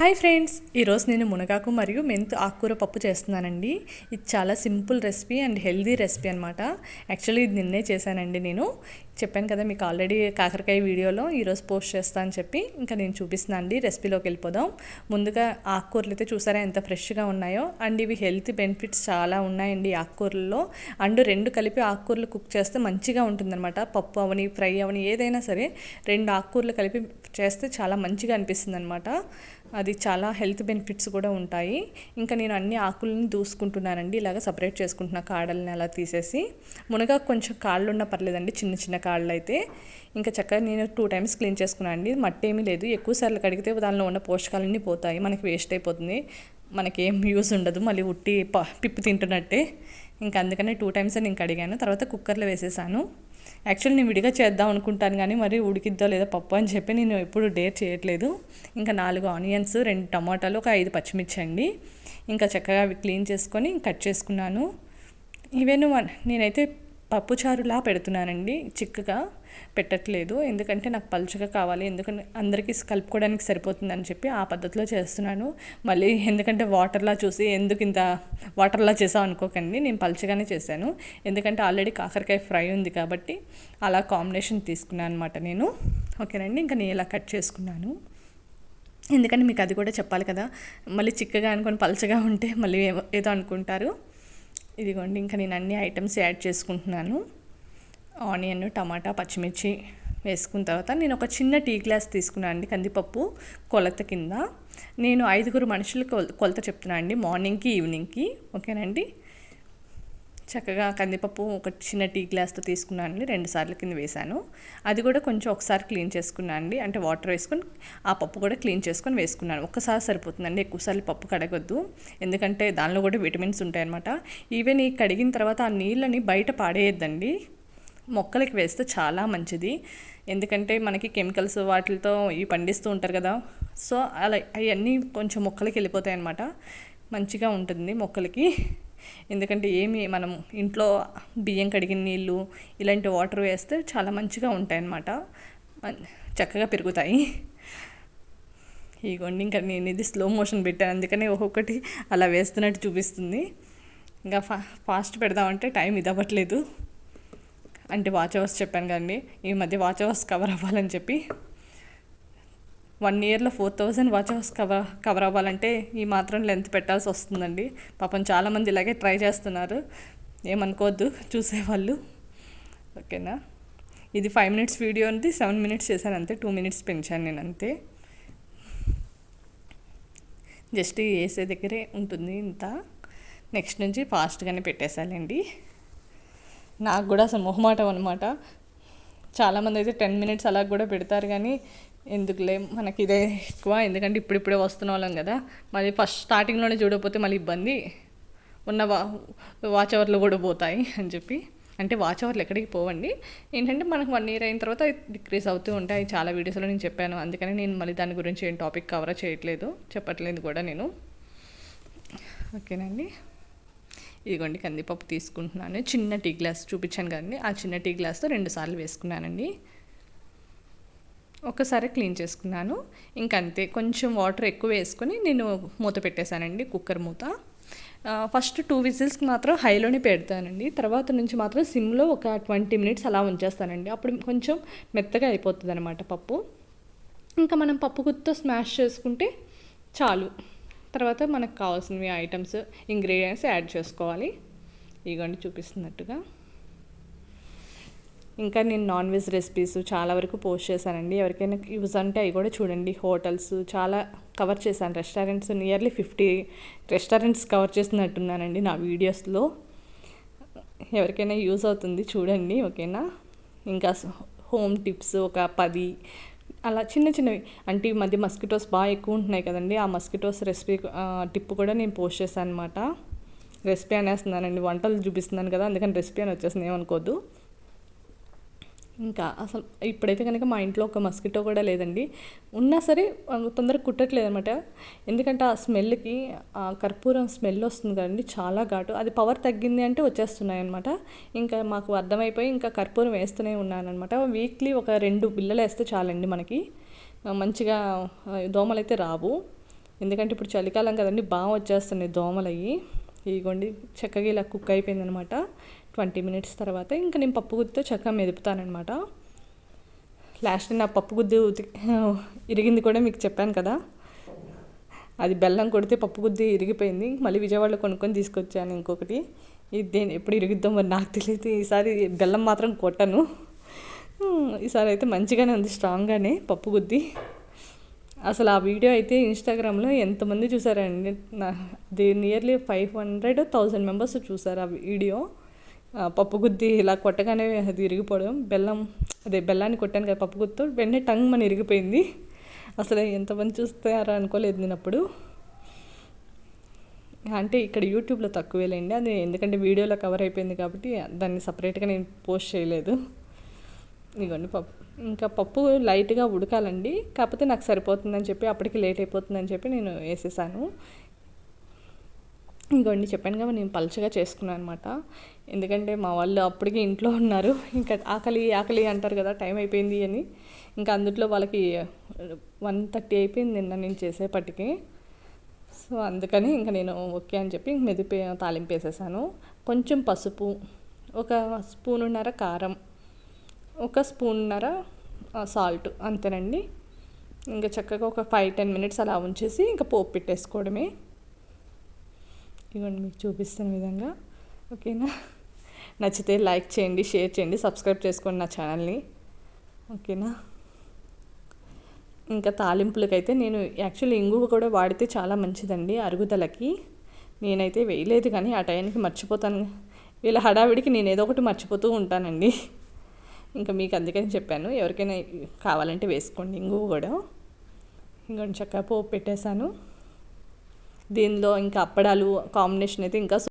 Hi friends ఈరోజు నేను మునగాకు మరియు మెంతు ఆకుకూర పప్పు చేస్తున్నానండి. ఇది చాలా simple recipe and healthy recipe అనమాట యాక్చువల్లీ ఇది నిన్నే చేశానండి నేను. చెప్పాను కదా మీకు ఆల్రెడీ కాకరకాయ వీడియోలో ఈరోజు పోస్ట్ చేస్తా అని చెప్పి ఇంకా నేను చూపిస్తున్నాను అండి. రెసిపీలోకి వెళ్ళిపోదాం. ముందుగా ఆకుకూరలు అయితే చూసారా ఎంత ఫ్రెష్గా ఉన్నాయో. అండ్ ఇవి హెల్త్ బెనిఫిట్స్ చాలా ఉన్నాయండి ఆకుకూరల్లో. అండ్ రెండు కలిపి ఆకుకూరలు కుక్ చేస్తే మంచిగా ఉంటుందన్నమాట. పప్పు అవని ఫ్రై అవని ఏదైనా సరే రెండు ఆకుకూరలు కలిపి చేస్తే చాలా మంచిగా అనిపిస్తుంది అనమాట అది చాలా హెల్త్ బెనిఫిట్స్ కూడా ఉంటాయి. ఇంకా నేను అన్ని ఆకులని దూసుకుంటున్నానండి. ఇలాగ సపరేట్ చేసుకుంటున్నా కాడల్ని అలా తీసేసి. మునగా కొంచెం కాళ్ళు ఉన్నా పర్లేదండి చిన్న చిన్న కాళ్ళు అయితే ఇంకా చక్కగా నేను టూ టైమ్స్ క్లీన్ చేసుకున్నాను అండి. మట్టి ఏమీ లేదు. ఎక్కువ సార్లు కడిగితే దానిలో ఉన్న పోషకాలన్నీ పోతాయి. మనకి వేస్ట్ అయిపోతుంది. మనకి ఏం యూస్ ఉండదు. మళ్ళీ ఉట్టి పిప్పి తింటున్నట్టే. ఇంకా అందుకనే టూ టైమ్స్ నేను కడిగాను. తర్వాత కుక్కర్లో వేసేసాను. యాక్చువల్లీ నేను విడిగా చేద్దాం అనుకుంటాను కానీ మరి ఉడికిద్దో లేదో పప్పు అని చెప్పి నేను ఎప్పుడు డేర్ చేయట్లేదు. ఇంకా నాలుగు ఆనియన్స్ రెండు టమాటాలు ఒక ఐదు పచ్చిమిర్చి అండి ఇంకా చక్కగా అవి క్లీన్ చేసుకొని కట్ చేసుకున్నాను. ఇవేను నేనైతే పప్పుచారులా పెడుతున్నానండి. చిక్కగా పెట్టట్లేదు. ఎందుకంటే నాకు పలుచగా కావాలి. ఎందుకంటే అందరికీ కలుపుకోవడానికి సరిపోతుందని చెప్పి ఆ పద్ధతిలో చేస్తున్నాను. మళ్ళీ ఎందుకంటే వాటర్లా చూసి ఎందుకు ఇంత వాటర్లా చేసాం అనుకోకండి. నేను పలుచగానే చేశాను. ఎందుకంటే ఆల్రెడీ కాకరకాయ ఫ్రై ఉంది కాబట్టి అలా కాంబినేషన్ తీసుకున్నాను అనమాట నేను. ఓకేనండి. ఇంకా నేను ఇలా కట్ చేసుకున్నాను. ఎందుకంటే మీకు అది కూడా చెప్పాలి కదా. మళ్ళీ చిక్కగా అనుకొని పలచగా ఉంటే మళ్ళీ ఏదో అనుకుంటారు. ఇదిగోండి ఇంకా నేను అన్ని ఐటమ్స్ యాడ్ చేసుకుంటున్నాను. ఆనియన్ టమాటా పచ్చిమిర్చి వేసుకున్న తర్వాత నేను ఒక చిన్న టీ గ్లాస్ తీసుకున్నాను అండి కందిపప్పు కొలత కింద. నేను ఐదుగురు మనుషులు కొలత చెప్తున్నాను అండి మార్నింగ్కి ఈవినింగ్కి ఓకేనండి చక్కగా కందిపప్పు ఒక చిన్న టీ గ్లాస్తో తీసుకున్నాను అండి రెండు సార్లు కింద వేశాను. అది కూడా కొంచెం ఒకసారి క్లీన్ చేసుకున్నాను అండి. అంటే వాటర్ వేసుకొని ఆ పప్పు కూడా క్లీన్ చేసుకొని వేసుకున్నాను. ఒక్కసారి సరిపోతుందండి ఎక్కువసార్లు పప్పు కడగొద్దు. ఎందుకంటే దానిలో కూడా విటమిన్స్ ఉంటాయన్నమాట. ఈవెన్ ఈ కడిగిన తర్వాత ఆ నీళ్ళని బయట పాడేయద్దండి. మొక్కలకి వేస్తే చాలా మంచిది. ఎందుకంటే మనకి కెమికల్స్ వాటితో ఇవి పండిస్తూ ఉంటారు కదా. సో అలా అవన్నీ కొంచెం మొక్కలకి వెళ్ళిపోతాయి అన్నమాట మంచిగా ఉంటుంది మొక్కలకి. ఎందుకంటే ఏమి మనం ఇంట్లో బియ్యం కడిగిన నీళ్ళు ఇలాంటి వాటర్ వేస్తే చాలా మంచిగా ఉంటాయి అన్నమాట చక్కగా పెరుగుతాయి. ఇగోండి ఇంకా నేను ఇది స్లో మోషన్ పెట్టాను. అందుకని ఒక్కొక్కటి అలా వేస్తున్నట్టు చూపిస్తుంది. ఇంకా ఫా ఫాస్ట్ పెడదామంటే టైం ఇది అవ్వట్లేదు అంటే వాచ్ అవర్స్ చెప్పాను కదండి. ఈ మధ్య వాచ్ అవర్స్ కవర్ అవ్వాలని చెప్పి. వన్ ఇయర్లో four thousand watch hours cover cover అవ్వాలంటే ఈ మాత్రం లెంత్ పెట్టాల్సి వస్తుందండి. పాపం చాలామంది ఇలాగే ట్రై చేస్తున్నారు. ఏమనుకోవద్దు చూసేవాళ్ళు. ఓకేనా? ఇది ఫైవ్ మినిట్స్ వీడియో ఉంది సెవెన్ మినిట్స్ చేశాను అంతే టూ మినిట్స్ పెంచాను నేను అంతే. జస్ట్ వేసే దగ్గరే ఉంటుంది ఇంత. నెక్స్ట్ నుంచి ఫాస్ట్గానే పెట్టేసాలండి నాకు కూడా అసలు మొహమాటం అనమాట చాలామంది అయితే టెన్ మినిట్స్ అలా కూడా పెడతారు కానీ ఎందుకులే మనకి ఇదే ఎక్కువ ఎందుకంటే ఇప్పుడిప్పుడే వస్తున్న వాళ్ళం కదా. మళ్ళీ ఫస్ట్ స్టార్టింగ్లోనే చూడకపోతే మళ్ళీ ఇబ్బంది. ఉన్న వా వాచ్ అవర్లు కూడా పోతాయి అని చెప్పి. అంటే వాచ్ అవర్లు ఎక్కడికి పోవండి. ఏంటంటే మనకు వన్ ఇయర్ అయిన తర్వాత డిక్రీస్ అవుతూ ఉంటాయి. చాలా వీడియోస్లో నేను చెప్పాను. అందుకని నేను మళ్ళీ దాని గురించి ఏం టాపిక్ కవర్ చేయట్లేదు. చెప్పట్లేదు కూడా నేను. ఓకేనండి. ఇదిగోండి కందిపప్పు తీసుకుంటున్నాను. చిన్న టీ గ్లాస్ చూపించాను కదండి. ఆ చిన్న టీ గ్లాస్తో రెండు సార్లు వేసుకున్నానండి. ఒకసారి క్లీన్ చేసుకున్నాను. ఇంకంతే. కొంచెం వాటర్ ఎక్కువ వేసుకొని నేను మూత పెట్టేశానండి కుక్కర్ మూత. ఫస్ట్ టూ విజిల్స్కి మాత్రం హైలోనే పెడతానండి. తర్వాత నుంచి మాత్రం సిమ్లో ఒక ట్వంటీ మినిట్స్ అలా ఉంచేస్తానండి. అప్పుడు కొంచెం మెత్తగా అయిపోతుంది అనమాట పప్పు. ఇంకా మనం పప్పు గుత్తో స్మాష్ చేసుకుంటే చాలు. తర్వాత మనకు కావాల్సినవి ఐటమ్స్ ఇంగ్రీడియంట్స్ యాడ్ చేసుకోవాలి. ఇగోండి చూపిస్తున్నట్టుగా. ఇంకా నేను నాన్ వెజ్ రెసిపీస్ చాలా వరకు పోస్ట్ చేశానండి. ఎవరికైనా యూజ్ అంటే అవి కూడా చూడండి. హోటల్స్ చాలా కవర్ చేశాను. Restaurants nearly fifty restaurants cover చేస్తున్నట్టున్నానండి నా వీడియోస్లో ఎవరికైనా యూజ్ అవుతుంది చూడండి ఓకేనా? ఇంకా హోమ్ టిప్స్ ఒక పది అలా చిన్న చిన్నవి. అంటే ఈ మధ్య మస్కిటోస్ బాగా ఎక్కువ ఉంటున్నాయి కదండి. ఆ మస్కిటోస్ రెసిపీ టిప్ కూడా నేను పోస్ట్ చేశాను అనమాట రెసిపీ అనేస్తున్నానండి. వంటలు చూపిస్తున్నాను కదా అందుకని రెసిపీ అని వచ్చేసింది. ఏమనుకోద్దు. ఇంకా అసలు ఇప్పుడైతే కనుక మా ఇంట్లో ఒక మస్కిటో కూడా లేదండి. ఉన్నా సరే తొందరగా కుట్టట్లేదు అనమాట ఎందుకంటే ఆ స్మెల్కి ఆ కర్పూరం స్మెల్ వస్తుంది కదండి చాలా ఘాటు. అది పవర్ తగ్గింది అంటే వచ్చేస్తున్నాయి అనమాట ఇంకా మాకు అర్థమైపోయి ఇంకా కర్పూరం వేస్తూనే ఉన్నానమాట వీక్లీ ఒక రెండు బిల్లలు వేస్తే చాలండి మనకి. మంచిగా దోమలు అయితే రావు. ఎందుకంటే ఇప్పుడు చలికాలం కదండి బాగా వచ్చేస్తున్నాయి దోమలు అయ్యి ఇదిగోండి చక్కగా ఇలా కుక్ అయిపోయింది అనమాట ట్వంటీ మినిట్స్ తర్వాత ఇంకా నేను పప్పు గుత్తితో చక్కగా మెదుపుతానమాట లాస్ట్ నా పప్పు గుద్ది ఉతికి ఇరిగింది కూడా మీకు చెప్పాను కదా. అది బెల్లం కొడితే పప్పు గుద్ది ఇరిగిపోయింది. మళ్ళీ విజయవాడలో కొనుక్కొని తీసుకొచ్చాను ఇంకొకటి. ఇది దేని ఎప్పుడు ఇరుగుద్దాం మరి నాకు తెలియదు. ఈసారి బెల్లం మాత్రం కొట్టను. ఈసారి అయితే మంచిగానే ఉంది స్ట్రాంగ్గానే పప్పు గుద్ది అసలు ఆ వీడియో అయితే ఇన్స్టాగ్రామ్లో ఎంతమంది చూసారండి? నా అది nearly five hundred thousand members చూసారు ఆ వీడియో. పప్పు గుద్ది ఇలా కొట్టగానే అది ఇరిగిపోవడం బెల్లం అదే బెల్లాన్ని కొట్టాను కదా పప్పు గుత్తో వెంటనే టంగ్ మన ఇరిగిపోయింది అసలు ఎంతమంది చూస్తారా అనుకోలేదు నేను అప్పుడు. అంటే ఇక్కడ యూట్యూబ్లో తక్కువేలేండి అది ఎందుకంటే వీడియోలో కవర్ అయిపోయింది కాబట్టి దాన్ని సపరేట్గా నేను పోస్ట్ చేయలేదు. ఇదిగోండి పప్పు. ఇంకా పప్పు లైట్గా ఉడకాలండి. కాకపోతే నాకు సరిపోతుందని చెప్పి అప్పటికి లేట్ అయిపోతుందని చెప్పి నేను వేసేసాను. ఇంకోండి చెప్పాను కదా నేను పలుచగా చేసుకున్నాను అనమాట ఎందుకంటే మా వాళ్ళు అప్పటికే ఇంట్లో ఉన్నారు. ఇంకా ఆకలి ఆకలి అంటారు కదా టైం అయిపోయింది అని. ఇంకా అందుట్లో వాళ్ళకి వన్ థర్టీ అయిపోయింది నిన్న నేను చేసేపటికి. సో అందుకని ఇంకా నేను ఓకే అని చెప్పి మెదిపి తాలింపు వేసేసాను. కొంచెం పసుపు ఒక స్పూనున్నర కారం ఒక స్పూన్నర సాల్ట్ అంతేనండి. ఇంకా చక్కగా ఒక ఫైవ్ టెన్ మినిట్స్ అలా ఉంచేసి ఇంకా పోపు పెట్టేసుకోవడమే. ఇవ్వండి మీకు చూపిస్తున్న విధంగా. ఓకేనా? నచ్చితే లైక్ చేయండి షేర్ చేయండి సబ్స్క్రైబ్ చేసుకోండి నా ఛానల్ని. ఓకేనా? ఇంకా తాలింపులకైతే నేను యాక్చువల్లీ ఇంగువ కూడా వాడితే చాలా మంచిదండి అరుగుదలకి. నేనైతే వేయలేదు కానీ ఆ టైంకి మర్చిపోతాను. వీళ్ళ హడావిడికి నేను ఏదో ఒకటి మర్చిపోతూ ఉంటానండి. ఇంకా మీకు అందుకని చెప్పాను ఎవరికైనా కావాలంటే వేసుకోండి ఇంగువ కూడా. ఇంకొంచెం చక్కగా పోపు పెట్టేశాను. దీనిలో ఇంకా అప్పడాలు కాంబినేషన్ అయితే ఇంకా